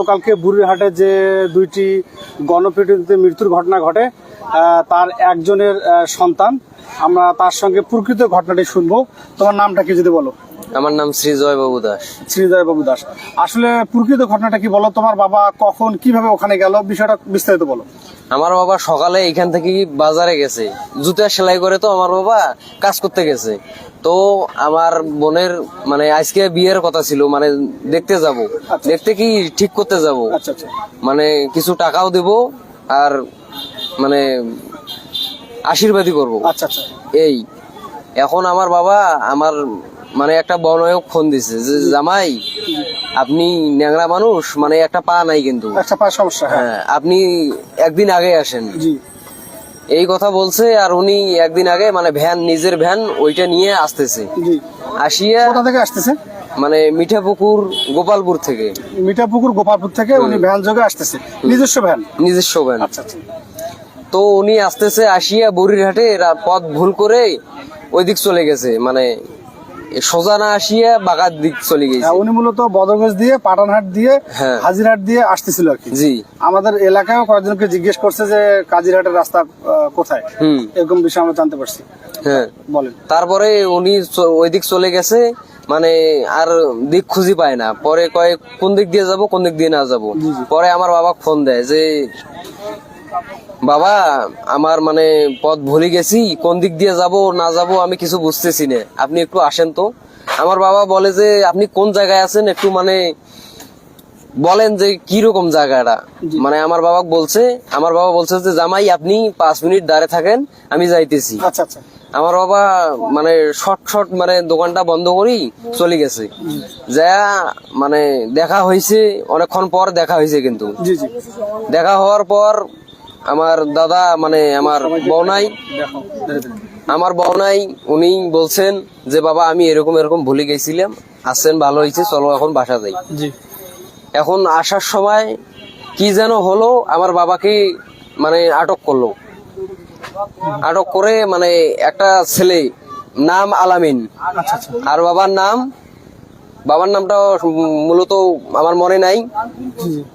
গতকালকে বুড়িরহাটে যে দুইটি গণপিটুনিতে মৃত্যুর ঘটনা ঘটে তার একজনের সন্তান। আমরা তার সঙ্গে প্রকৃত ঘটনাটি শুনব। তোমার নামটা কি যদি বলো? আমার নাম শ্রীজয় বাবু দাস। শ্রীজয় বাবু দাস। আসলে প্রকৃত ঘটনাটা কি বলো? তোমার বাবা কখন কীভাবে ওখানে গেল? বিষয়টা বিস্তারিত বলো। আমার বাবা সকালে এখান থেকে বাজারে গেছে। জুতা সেলাই করে তো আমার বাবা কাজ করতে গেছে। তো আমার বোনের মানে আজকে বিয়ের কথা ছিল মানে দেখতে যাব। দেখতে কি ঠিক করতে যাব? আচ্ছা আচ্ছা। মানে কিছু টাকাও দেব আর মানে আশীর্বাদই করব। আচ্ছা আচ্ছা। এই। এখন আমার বাবা আমার মানে একটা বনয়ক ফোন দিছে যে জামাই আপনি ন্যাংরা মানুষ মানে একটা পা নাই কিন্তু। একটা পায়ের সমস্যা হ্যাঁ। হ্যাঁ আপনি একদিন আগে আসেন। জি। এই কথা বলছে আর উনি একদিন আগে মানে ভ্যান নিজের ভ্যান ওইটা নিয়ে আসতেছে। আসিয়া কোথা থেকে আসতেছে? মানে মিঠাপুকুর গোপালপুর থেকে। মিঠাপুকুর গোপালপুর থেকে উনি ভ্যান যোগে আসতেছে। নিজস্ব ভ্যান? নিজস্ব ভ্যান। আচ্ছা আচ্ছা। তো উনি আসতেছে আসিয়া বরিরহাটে রা- পথ ভুল করে ওই দিক চলে গেছে। মানে সোজা না আসিয়া বাগার দিক চলে গেছে। হ্যাঁ, উনি মূলত বদরগঞ্জ দিয়ে পাটানহাট দিয়ে হ্যাঁ। হাজিরহাট দিয়ে আসতেছিল আর কি। জি। আমাদের এলাকায়ও কয়েকজনকে জিজ্ঞেস করছে যে কাজিরহাটের রাস্তা কোথায়? হুম। এরকম বিষয় আমরা জানতে পারছি। হ্যাঁ। বলেন। তারপরে উনি ওই দিক চলে গেছে মানে আর দিক খুঁজি পায় না। পরে কয় কোন দিক দিয়ে যাব কোন দিক দিয়ে না যাব? পরে আমার বাবা ফোন দেয় যে বাবা আমার মানে পথ ভুলে গেছি কোন দিক দিয়ে যাব না যাব আমি কিছু বুঝতেছি না। আপনি একটু আসেন তো। আমার বাবা বলে যে আপনি কোন জায়গায় আছেন একটু মানে বলেন যে কি রকম জায়গাটা মানে আমার বাবা বলছে আমার বাবা বলছে যে জামাই আপনি পাঁচ মিনিট দাঁড়িয়ে থাকেন আমি যাইতেছি। আচ্ছা আচ্ছা। আমার বাবা মানে শর্ট শর্ট মানে দোকানটা বন্ধ করি চলে গেছে। যা মানে দেখা হয়েছে অনেকক্ষণ পর দেখা হয়েছে কিন্তু। দেখা হওয়ার পর আমার দাদা মানে আমার বৌনাই। আমার বৌনাই উনি বলছেন যে বাবা আমি এরকম এরকম ভুলে গেছিলাম। আসছেন ভালো হয়েছে চলো এখন বাসা যাই। এখন আসার সময় কি যেন হলো আমার বাবাকে মানে আটক করল। আটক করে মানে একটা ছেলে নাম আলামিন। আচ্ছা আচ্ছা। আর বাবার নাম বাবার নামটা মূলত আমার মনে নাই।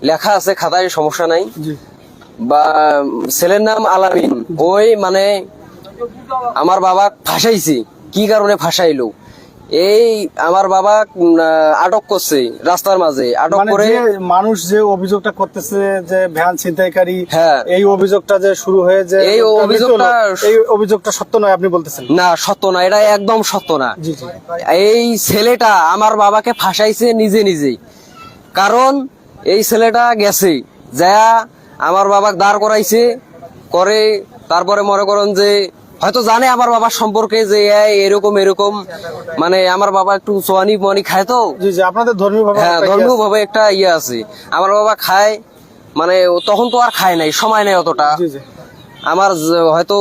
লেখা আছে খাতায় সমস্যা নাই। বা ছেলের নাম আলামিন। ওই মানে আমার বাবা ফাঁসাইছে। কি কারণে ফাঁসাইলো? এই আমার বাবা আটক করছে রাস্তার মাঝে। আটক মানে করে মানুষ যে অভিযোগটা করতেছে যে ভ্যান ছিনতাইকারী হ্যাঁ। এই অভিযোগটা যে শুরু হয়ে যে এই অভিযোগটা- এই অভিযোগটা সত্য নয় আপনি বলতেছেন? না সত্য না এটা একদম সত্য না। এই ছেলেটা আমার বাবাকে ফাঁসাইছে নিজে নিজেই। কারণ এই ছেলেটা গেছে যা আমার বাবাকে দাঁড় করাইছে করে তারপরে মনে করেন যে হয়তো জানে আমার বাবার সম্পর্কে যে এই এরকম এরকম। মানে আমার বাবা একটু সোয়ানি মোয়ানি খায় তো। আপনাদের ধর্মীয় ভাবে হ্যাঁ একটা ইয়ে ধর্মীয় আছে। ভাবে একটা ইয়ে আছে। আমার বাবা খায় মানে তখন তো আর খায় নাই সময় নাই অতটা। আমার হয়তো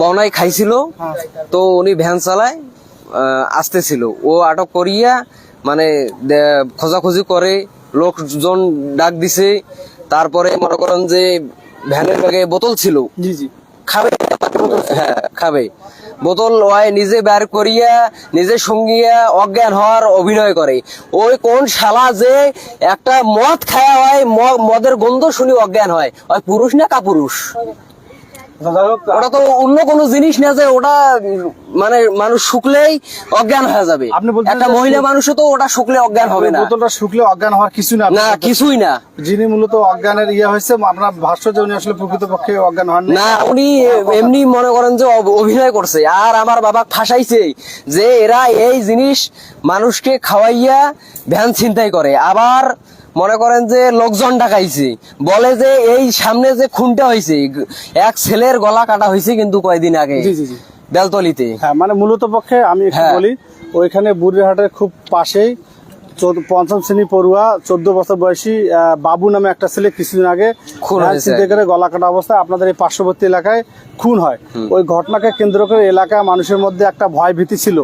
বনাই খাইছিল হ্যাঁ। তো উনি ভ্যান চালায় আসতেছিল। ও আটক করিয়া মানে খোঁজাখুঁজি করে লোকজন ডাক দিছে তারপরে মনে করেন যে ভ্যানের ব্যাগে বোতল ছিল। জি জি। খাবে? হ্যাঁ খাবে। বোতল ওয়াই নিজে বের করিয়া নিজে সঙ্গিয়া অজ্ঞান হওয়ার অভিনয় করে। ওই কোন শালা যে একটা মদ খায়া হয় মদের গন্ধ শুনি অজ্ঞান হয়। ওই পুরুষ না কাপুরুষ? ওটা তো অন্য কোনো জিনিস না যে ওটা মানে মানুষ শুকলেই অজ্ঞান হয়ে যাবে। একটা মহিলা মানুষও তো ওটা শুকলে অজ্ঞান হবে না। বোতলটা শুকলে অজ্ঞান হওয়ার কিছু না না কিছুই না। যিনি মূলত অজ্ঞানের ইয়ে হয়েছে আপনার ভাষ্য যে উনি আসলে প্রকৃতপক্ষে অজ্ঞান হন না উনি এমনি মনে করেন যে অভিনয় করছে। আর আমার বাবা ফাঁসাইছে যে এরা এই জিনিস মানুষকে খাওয়াইয়া ভ্যান চিন্তাই করে। আবার মনে করেন যে লোকজন ডাকাইছে। বলে যে এই সামনে যে খুনটা হয়েছে এক ছেলের গলা কাটা হয়েছে কিন্তু কয়দিন আগে বেলতলিতে। হ্যাঁ মানে মূলত পক্ষে আমি হ্যাঁ। বলি ওইখানে বুড়িহাটের খুব পাশেই পঞ্চম শ্রেণি পড়ুয়া চোদ্দ বছর বয়সী বাবু নামে একটা ছেলে কিছুদিন আগে। করে গলা কাটা অবস্থায় আপনাদের এই পার্শ্ববর্তী এলাকায় খুন হয়। ওই ঘটনাকে কেন্দ্র করে এলাকায় মানুষের মধ্যে একটা ভয় ভীতি ছিল।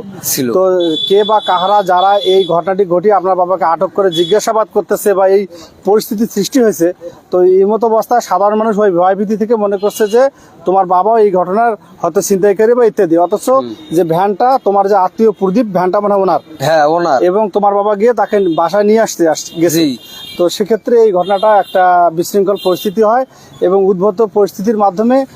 তো কে বা কাহারা যারা এই ঘটনাটি ঘটিয়ে আপনার বাবাকে আটক করে জিজ্ঞাসাবাদ করতেছে বা এই পরিস্থিতি সৃষ্টি হয়েছে তো এই মতো অবস্থায় সাধারণ মানুষ ওই ভয় ভীতি থেকে মনে করছে যে তোমার বাবাও এই ঘটনার হয়তো ছিনতাইকারী বা ইত্যাদি। অথচ যে ভ্যানটা তোমার যে আত্মীয় প্রদীপ ভ্যানটা মানে ওনার। হ্যাঁ ওনার। এবং তোমার বাবা গিয়ে তাকে বাসায় নিয়ে আসতে আস- গেছে। তো সেক্ষেত্রে এই ঘটনাটা একটা বিশৃঙ্খল পরিস্থিতি হয় এবং উদ্ভূত পরিস্থিতির মাধ্যমে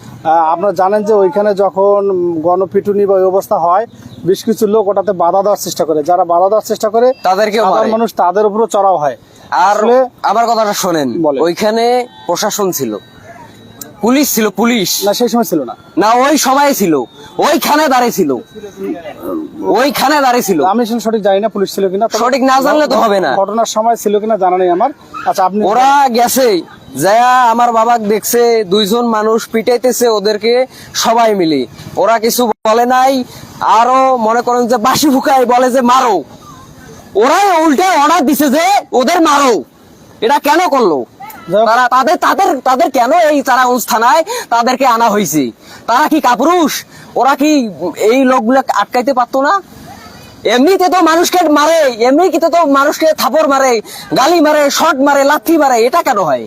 আপনারা জানেন যে ওইখানে যখন গণপিটুনি বা অবস্থা হয় বেশ কিছু লোক ওটাতে বাধা দেওয়ার চেষ্টা করে। যারা বাধা দেওয়ার চেষ্টা করে তাদেরকে মানুষ তাদের উপরও চড়াও হয়। আর আমার কথাটা শোনেন। ওইখানে প্রশাসন ছিল। পুলিশ ছিল পুলিশ। না সেই সময় ছিল না। না ওই সময় ছিল। ওইখানে দাঁড়িয়ে ছিল। ওইখানে দাঁড়িয়ে ছিল আমি সঠিক জানি না পুলিশ ছিল কিনা সঠিক না জানলে তো হবে না। ঘটনার সময় ছিল কিনা জানা নেই আমার। আচ্ছা আপনি ওরা গেছে। যায়া আমার বাবা দেখছে দুইজন মানুষ পিটাইতেছে ওদেরকে সবাই মিলে। ওরা কিছু বলে নাই আরও মনে করেন যে বাসি ফুকাই বলে যে মারো। ওরা উল্টে অর্ডার দিছে যে ওদের মারো। এটা কেন করল? তারা তাদের তাদের তাদের কেন এই তারাগঞ্জ থানায় তাদেরকে আনা হয়েছে? তারা কি কাপুরুষ? ওরা কি এই লোকগুলো আটকাইতে পারতো না? এমনিতে তো মানুষকে মারে এমনিতে তো মানুষকে থাপড় মারে গালি মারে শট মারে লাথি মারে এটা কেন হয়?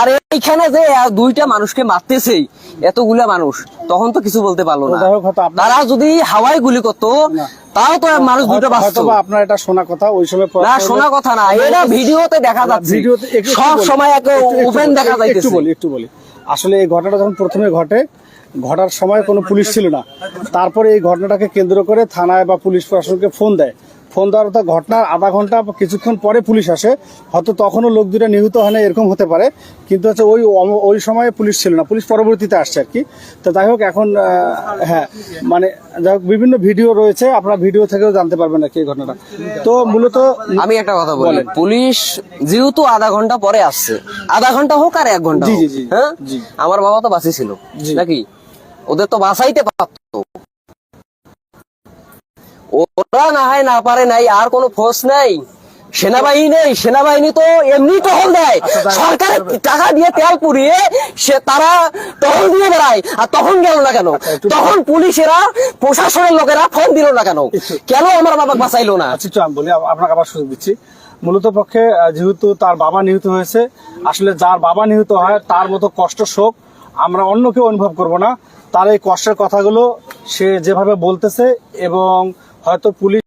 আর এইখানে যে দুইটা মানুষকে মারতেছে এতগুলা মানুষ তখন তো কিছু বলতে পারল না। তারা যদি হাওয়ায় গুলি করতো তাও তো মানুষ দুটো হয়তো বাঁচতো। আপনার এটা শোনা কথা ওই সময় না শোনা কথা না এটা ভিডিওতে দেখা যাচ্ছে। একটু- একটু সব সময় একটু- একটু ওপেন দেখা একটু যাইতেছে। বলি একটু বলি। আসলে এই ঘটনাটা যখন প্রথমে ঘটে ঘটার সময় কোনো পুলিশ ছিল না। তারপরে এই ঘটনাটাকে কেন্দ্র করে থানায় বা পুলিশ প্রশাসনকে ফোন দেয়। ফোন দেওয়ার তো ঘটনার আধা ঘণ্টা কিছুক্ষণ পরে পুলিশ আসে। হয়তো তখনও লোক দুটো নিহত হয় না এরকম হতে পারে। কিন্তু হচ্ছে ওই ওই সময়ে পুলিশ ছিল না। পুলিশ পরবর্তীতে আসছে আর কি। তো যাই হোক এখন হ্যাঁ মানে যাই হোক বিভিন্ন ভিডিও রয়েছে। আপনারা ভিডিও থেকেও জানতে পারবেন আর কি এই ঘটনাটা। তো মূলত আমি একটা কথা বলি। পুলিশ যেহেতু আধা ঘণ্টা পরে আসছে আধা ঘণ্টা হোক আর এক ঘণ্টা জি, জি, জি, হ্যাঁ? জি। আমার বাবা তো বাঁচি ছিল নাকি? ওদের তো বাঁচাইতে পারতো। ওরা না হয় না পারে নাই আর কোনো ফোর্স নাই। সেনাবাহিনী নেই সেনাবাহিনী তো এমনি টহল দেয়। আচ্ছা, সরকারের টাকা দিয়ে তেল পুড়িয়ে সে তারা টহল দিয়ে বেড়ায় আর তখন গেল না কেন? আচ্ছা, তখন পুলিশেরা প্রশাসনের লোকেরা ফোন দিল না কেন? কেন আমার বাবা বাঁচাইলো না? আচ্ছা আমি বলি আপনাকে আবার সুযোগ দিচ্ছি। মূলত পক্ষে যেহেতু তার বাবা নিহত হয়েছে আসলে যার বাবা নিহত হয় তার মতো কষ্ট শোক আমরা অন্য কেউ অনুভব করব না। তার এই কষ্টের কথাগুলো সে যেভাবে বলতেছে এবং হয়তো পুলিশ